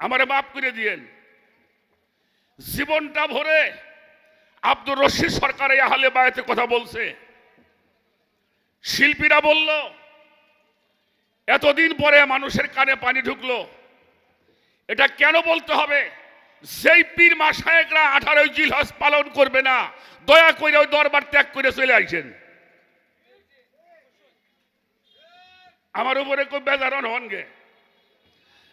আমারে মাফ করে দিয়েন। জীবনটা ভরে আব্দুর রশিদ সরকার এই আহলে বায়াতে কথা বলছে। শিল্পীরা বলল, এতদিন পরে মানুষের কানে পানি ঢুকলো। এটা কেন বলতে হবে? সেই পীর মাসায়েকরা আঠারোই জিলহজ পালন করবে না, দয়া করে ওই দরবার ত্যাগ করে চলে আইছেন। আমার উপরে খুব বেজারণ হন গে।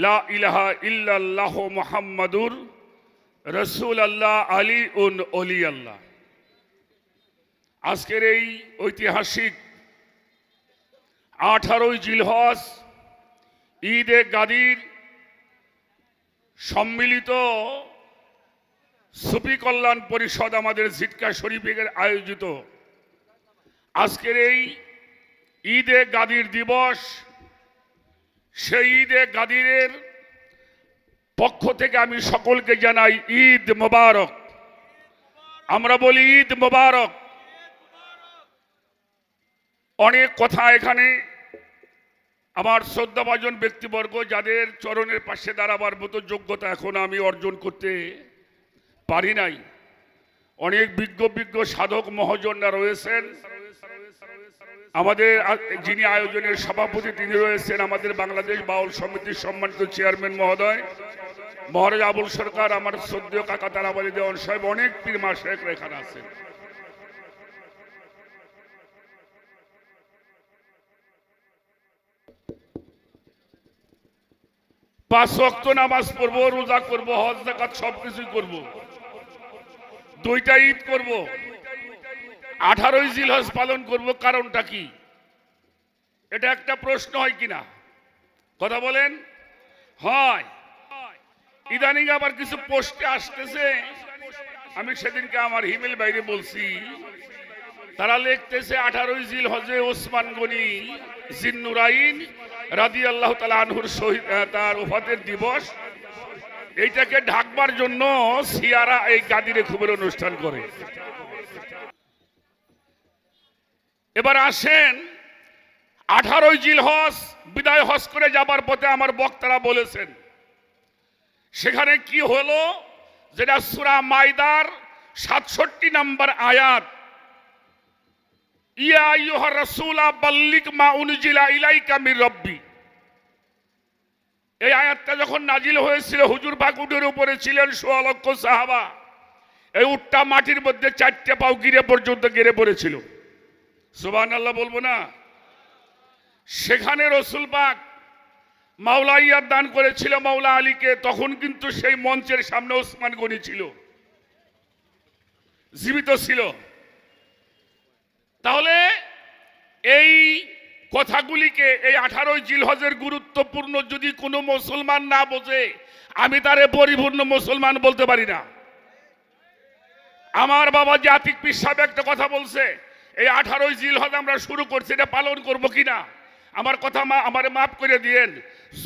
লা ইলাহা রসুল আল্লাহ আলী উন অলি আল্লাহ আজকের এই ঐতিহাসিক আঠারোই জিলহস ঈদ এ গাদির সম্মিলিত সুফি কল্যাণ পরিষদ আমাদের জিটকা শরীফের আয়োজিত আজকের এই ঈদে গাদির দিবস সেই ঈদে গাদিরের পক্ষ থেকে আমি সকলকে জানাই ঈদ মোবারক। আমরা বলি ঈদ মোবারক। অনেক কথা এখানে। আমার শ্রদ্ধাভাজন ব্যক্তিবর্গ, যাদের চরণের পাশে দাঁড়াবার মতো যোগ্যতা এখন আমি অর্জন করতে পারি নাই। অনেক বিজ্ঞ বিজ্ঞ সাধক মহাজনরা রয়েছেন। আমাদের যিনি আয়োজনের সভাপতি, তিনি রয়েছেন আমাদের বাংলাদেশ বাউল সমিতির সম্মানিত চেয়ারম্যান মহোদয়। মহারাজ আবুল সরকার, আমার শ্রদ্ধেয় কাকা তারাবালি দেওয়ান সাহেব, অনেক পীর মা শেখরা এখানে আছেন। পাঁচ ওয়াক্ত নামাজ পড়ব, রোজা করব, হজ সব কিছুই করব। দুইটা ঈদ করব। আঠারোই জিলহজ পালন করব, কারণটা কি? এটা একটা প্রশ্ন হয় কিনা? কথা বলেন? হয়। ইদানিং আবার কিছু পোস্টে আসতেছে। আমি সেদিনকে আমার হিমেল বাইরে বলছি, তারা লিখতেছে, আঠারোই জিল হজে ওসমান গনি জিন্নুরাইন রাদি আল্লাহ তালা আনহুর শহীদ তার ওফাতের দিবস এইটাকে ঢাকবার জন্য সিয়ারা এই গাদিরে খুবের অনুষ্ঠান করে। এবার আসেন আঠারোই জিল হস বিদায় হস করে যাবার পথে আমার বক্তারা বলেছেন, সেখানে কি হলো? যেটা সুরা মাইদার সাতষট্টি নাম্বার আয়াত। ইয়া আইয়ুহা রাসূলা বাল্লিক মা উনজিলা ইলাইকা মির রব্বি। এই আয়াতটা যখন নাজিল হয়েছিল, হুজুর পাক উটের উপরে ছিলেন সোয়া লক্ষ সাহাবা। এই উটটা মাটির মধ্যে চারটে পাও গিরে পর্যন্ত গিরে পড়েছিল। সুবহান আল্লাহ বলব না? সেখানে রসুল পাক মাওলা ইয়াদ দান করেছিল মাওলা আলীকে, তখন কিন্তু সেই মঞ্চের সামনে ওসমান গনি ছিল। জীবিত ছিল। তাহলে এই কথাগুলিকে এই আঠারোই জিলহজের গুরুত্বপূর্ণ যদি কোনো মুসলমান না বোঝে, আমি তারে পরিপূর্ণ মুসলমান বলতে পারি না। আমার বাবা যে আতিক একটা কথা বলছে, এই আঠারোই জিলহজ আমরা শুরু করছি, এটা পালন করব কিনা আমার কথা মা আমার মাফ করে দিয়েন।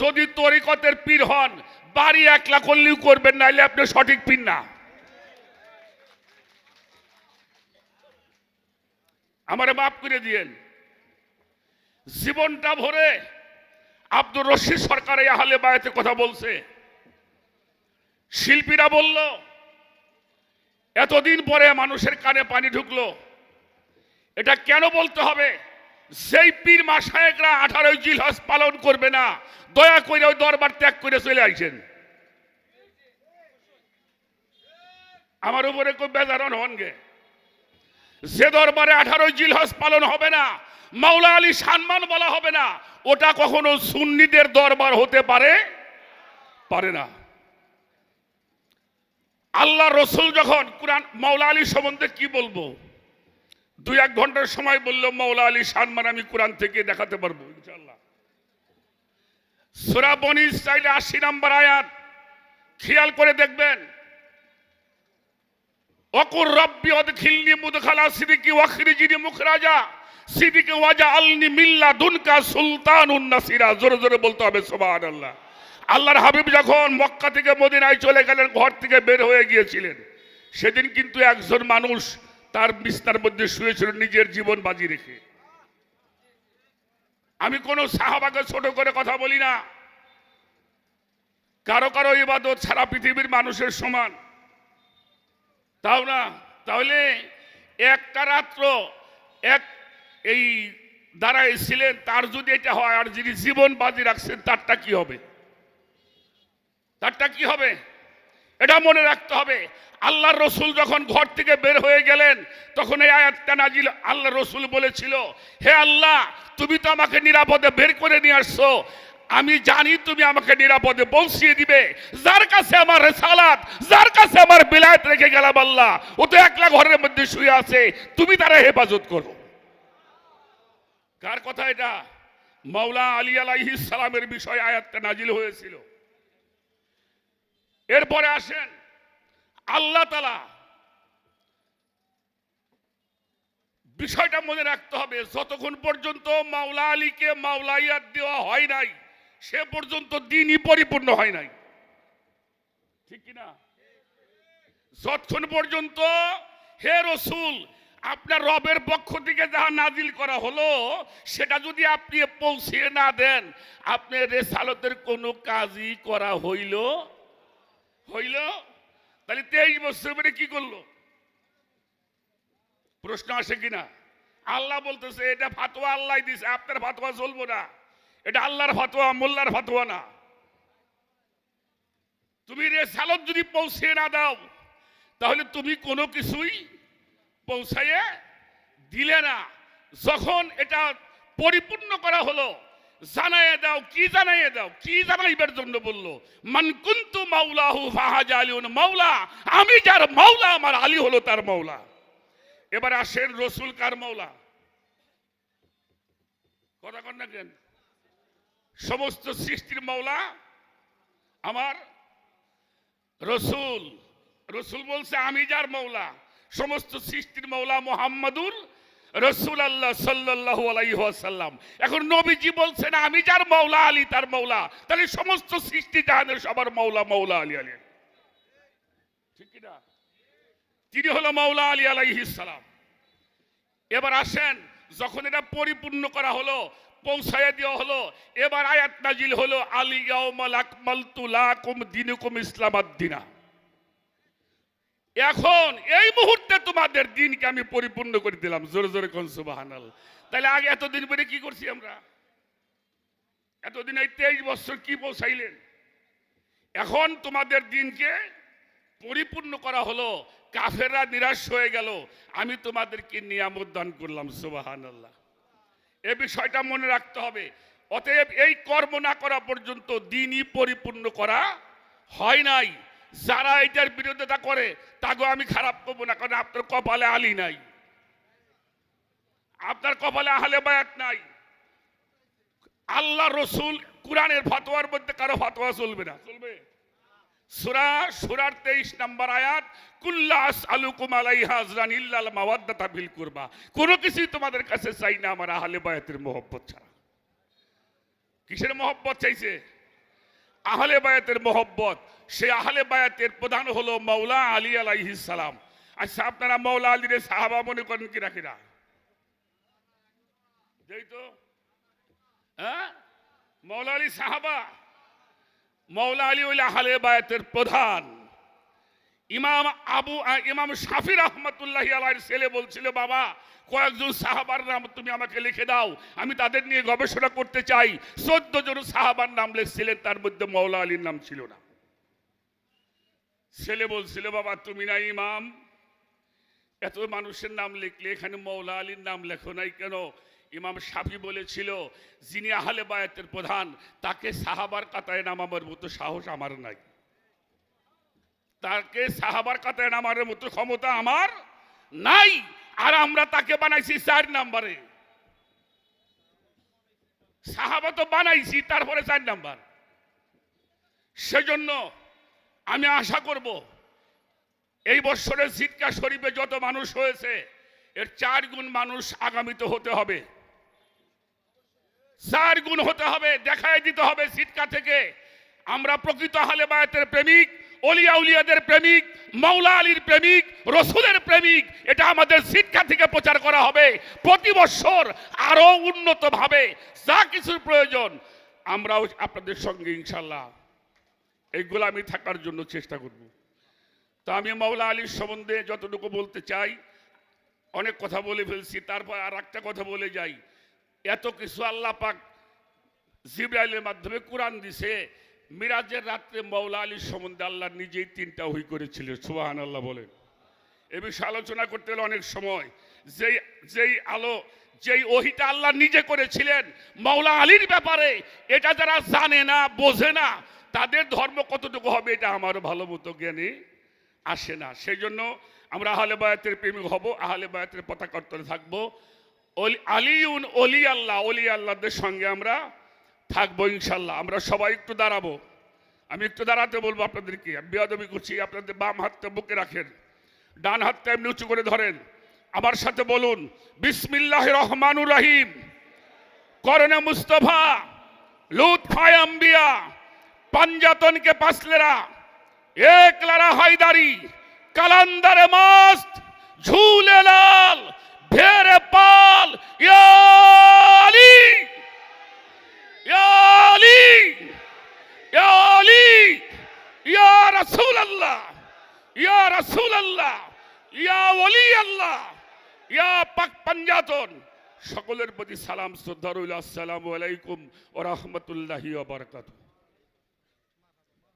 যদি তরিকতের পীর হন, বাড়ি একলা করলেও করবেন, নাইলে আপনি সঠিক পীর না। আমারে মাফ করে দিয়েন। জীবনটা ভরে আব্দুর রশিদ সরকার এই আহলে বায়াতে কথা বলছে। শিল্পীরা বলল, এতদিন পরে মানুষের কানে পানি ঢুকলো। এটা কেন বলতে হবে? সেই পীর মাসায়েকরা আঠারোই জিলহজ পালন করবে না, দয়া করে ওই দরবার ত্যাগ করে চলে আইছেন। আমার উপরে খুব বেজারণ হন গে। যে দরবারে আঠারোই জিলহজ পালন হবে না মাওলা আলী সম্মান বলা হবে না। ওটা কখনো সুন্নিদের দরবার হতে পারে? পারে না। আল্লাহ রসুল যখন কোরআন, মাওলা আলী সম্বন্ধে কি বলব? দুই এক ঘণ্টার সময় বলল মাওলা আলী সম্মান আমি কোরআন থেকে দেখাতে পারব ইনশাল্লাহ সুরা বনি ইসরাইলে আশি নম্বর আয়াত, খেয়াল করে দেখবেন। অকুর রব্বি অদখিলনি মুদখালা সিদিকি ওয়াখরিজিনি মুখরাজা। সিদিকে ওয়াজা আলনি মিল্লা দুনকা সুলতানুন নাসিরা। জোরে জোরে বলতে হবে, সুবহানাল্লাহ। আল্লাহর হাবিব যখন মক্কা থেকে মদিনায় চলে গেলেন, ঘর থেকে বের হয়ে গিয়েছিলেন, সেদিন কিন্তু একজন মানুষ তার বিস্তার মধ্যে শুয়েছিল, নিজের জীবন বাজি রেখে। আমি কোন সাহাবাকে ছোট করে কথা বলি না। কারও কারও ইবাদত সারা পৃথিবীর মানুষের সমান। তাও না? তাহলে একটা রাত্র, এক এই দাঁড়ায় ছিলেন, তার যদি এটা হয়, আর যিনি জীবন বাজি রাখছেন, তারটা কি হবে? তারটা কি হবে? এটা মনে রাখতে হবে। আল্লাহ রসুল যখন ঘর থেকে বের হয়ে গেলেন, তখন এই আয়াতটা নাজিল, আল্লাহ রসুল বলেছিল, হে আল্লাহ, তুমি তো আমাকে নিরাপদে বের করে নিয়ে আসছো। আমি জানি তুমি আমাকে নিরাপদে পৌঁছিয়ে দিবে। যার কাছে আমার রেসালাত, যার কাছে আমার বিলায়ত রেখে গেলাম আল্লাহ, ও তো একলা ঘরের মধ্যে শুয়ে আছে। তুমি তারা হেফাজত করো। কার কথা এটা? মাওলা আলী আলাইহিস সালামের বিষয়ে আয়াতটা নাজিল হয়েছিল। এরপরে আসেন আল্লাহ তালা বিষয়টা মনে রাখতে হবে, যতক্ষণ পর্যন্ত মাওলা আলীকে মাওলাইয়াত দেওয়া হয় নাই, সে পর্যন্ত দিনই পরিপূর্ণ হয় নাই। ঠিক কিনা? যতক্ষণ পর্যন্ত হে রসুল আপনার রবের পক্ষ থেকে যাহা নাজিল করা হলো, সেটা যদি আপনি পৌঁছিয়ে না দেন, আপনি রেসালতের কোনো কাজই করা হইল? হইল? তাহলে তেইশ বছর পরে কি করল? প্রশ্ন আসে কিনা? আল্লাহ বলতেছে, এটা ফাতোয়া আল্লাহ দিছে, আপনার ফাতোয়া চলবো না। এটা আল্লাহর ফাতোয়া মোল্লার ফাতোয়া না। তুমি রেসালত যদি পৌঁছে না দাও, তাহলে তুমি কোনো কিছুই পৌঁছাইয়ে দিলে না। যখন এটা পরিপূর্ণ করা হলো, জানাইয়ে দাও, কি জানাইয়ে দাও, কি জানাইবার জন্য বলল? মান কুন্তু মাওলাহু ফাহাজা আলিউন মাওলা, আমি যার মাওলা, আমার আলী হলো তার মাওলা। এবার আসেন রসুল কার মাওলা? কথা কন না কেন? সমস্ত সৃষ্টির মাওলা আমার রসুল। রসুল বলছে, আমি যার মৌলা সমস্ত সৃষ্টির মৌলা মোহাম্মদুর রসুল আল্লাহ সাল্লাহ আলাইসাল্লাম এখন নবীজি বলছেন, আমি যার মৌলা আলী, তার মৌলা। তাহলে সমস্ত সৃষ্টি জাহানের সবার মৌলা মৌলা আলী আলী ঠিক কিনা তিনি হলো মৌলা আলী আলাইহিসালাম এবার আসেন, যখন এটা পরিপূর্ণ করা হলো পৌঁছায় দেওয়া হলো, এবার আয়াত নাজিল হলো, আলী আকমালতু লাকুম দিনুকুম এখন এই মুহূর্তে তোমাদের দিনকে আমি পরিপূর্ণ করে দিলাম। জোরে জোরে কোন সুবাহানাল তাহলে আগে এতদিন পরে কি করছি আমরা? এতদিন এই তেইশ বছর কি পৌঁছাইলেন এখন তোমাদের দিনকে পরিপূর্ণ করা হলো। কাফেররা নিরাশ হয়ে গেল। আমি তোমাদেরকে নিয়ামত দান করলাম সুবাহান আল্লাহ এ বিষয়টা মনে রাখতে হবে। অতএব এই কর্ম না করা পর্যন্ত দিনই পরিপূর্ণ করা হয় নাই। যারা এটার বিরোধিতা করে তাকেও আমি খারাপ করব না, কারণ আপনার কপালে আলী নাই। আপনার কপালে আহলে বায়াত নাই। আল্লাহ রসুল কোরআনের ফতোয়ার মধ্যে কারও ফতোয়া চলবে না। চলবে? সুরা, সুরার তেইশ নম্বর আয়াত কুল্লাস আলুকুম আলাইহা আজরান ইল্লাল মাওয়াদ্দাতা বিল কুরবা। কোনো কিছুই তোমাদের কাছে চাই না আমার আহলে বায়াতের মোহব্বত ছাড়া। কিসের মোহব্বত চাইছে? আহলে বায়াতের মোহব্বত। সেই আহলে বায়াতের প্রধান হলো মৌলা আলী সালাম। আচ্ছা আপনারা মৌলা আলীর সাহাবা মনে করেন কিনা কিনা? তো। হ্যাঁ? মৌলা আলী সাহাবা? মৌলা আলী ওই আহলে বায়াতের প্রধান। ইমাম আবু, ইমাম শাফি রহমতুল্লাহ আলাইর ছেলে বলছিল, বাবা, কয়েকজন সাহাবার নাম তুমি আমাকে লিখে দাও। আমি তাদের নিয়ে গবেষণা করতে চাই। চোদ্দ জন সাহাবার নাম লিখছিলেন, তার মধ্যে মৌলা আলীর নাম ছিল না। ছেলে বলছিল, বাবা, তুমি না ইমাম? এত মানুষের নাম লিখলে, এখানে মৌলা আলীর নাম লেখো নাই কেন? ইমাম সাফি বলেছিল, যিনি আহলে বায়াতের প্রধান, তাকে সাহাবার কাতায় নামাবার মতো সাহস আমার নাই। তাকে সাহাবার কাতায় নামার মতো ক্ষমতা আমার নাই, আর আমরা তাকে বানাইছি চার নাম্বারে। সাহাবা তো বানাইছি, তারপরে চার নাম্বার। সেজন্য আমি আশা করব, এই বছরের সিটকা শরীফে যত মানুষ হয়েছে, এর চার গুণ মানুষ আগামীতে হতে হবে। চার গুণ হতে হবে, দেখাই দিতে হবে সিটকা থেকে। আমরা প্রকৃত হালে বায়াতের প্রেমিক, অলিয়া উলিয়াদের প্রেমিক, মাওলা আলীর প্রেমিক, রসুলের প্রেমিক, এটা আমাদের শিক্ষা থেকে প্রচার করা হবে। প্রতি বছর আরও উন্নতভাবে যা কিছুর প্রয়োজন, আমরাও আপনাদের সঙ্গে ইনশাল্লাহ এই গোলামি থাকার জন্য চেষ্টা করব। তো আমি মাওলা আলীর সম্বন্ধে যতটুকু বলতে চাই, অনেক কথা বলে ফেলছি, তারপর আর একটা কথা বলে যাই। এত কিছু আল্লাহ পাক জিব্রাইলের মাধ্যমে কোরআন দিছে, মিরাজের রাত্রে মৌলা আলীর সম্বন্ধে আল্লাহ নিজেই তিনটা হুই করেছিলেন সুবাহান আল্লাহ বলেন। এ বিষয়ে আলোচনা করতে গেলে অনেক সময়। যেই যেই আলো, যেই ওহিটা আল্লাহ নিজে করেছিলেন মৌলা আলীর ব্যাপারে, এটা যারা জানে না, বোঝে না তাদের ধর্ম কতটুকু হবে এটা আমারও ভালো মতো জ্ঞানে আসে না। সেই জন্য আমরা আহলে বায়াতের প্রেমিক হব, আহলে বায়াতের পতাকা উত্তরে থাকব। আলিউন, অলি আল্লাহ, অলি আল্লাহদের সঙ্গে আমরা থাকব ইনশাল্লাহ আমরা সবাই একটু দাঁড়াবো। আমি একটু দাঁড়াতে বলব আপনাদেরকে। বেয়াদবি করছি, আপনাদের বাম হাতটা বুকে রাখেন, ডান হাতটা এমনি উঁচু করে ধরেন। আমার সাথে বলুন বিসমিল্লাহ রহমানুর রাহিম, করণে মুস্তফা, লুৎফায় আম্বিয়া পাঞ্জাতনকে পাসলেরা এক লারা হায়দারি, কালান্দারে মাস্ত, ঝুলে লাল, ভেরে পাল, ইয়া আলী ইয়া আলী ইয়া আলী, ইয়া রাসূল আল্লাহ ইয়া রাসূল আল্লাহ ইয়া ওলি আল্লাহ ইয়া পাক পাঞ্জাতন। সকলের প্রতি সালাম, শ্রদ্ধা রইল। আসসালামু আলাইকুম ওয়া রাহমাতুল্লাহি বারাকাতুহু।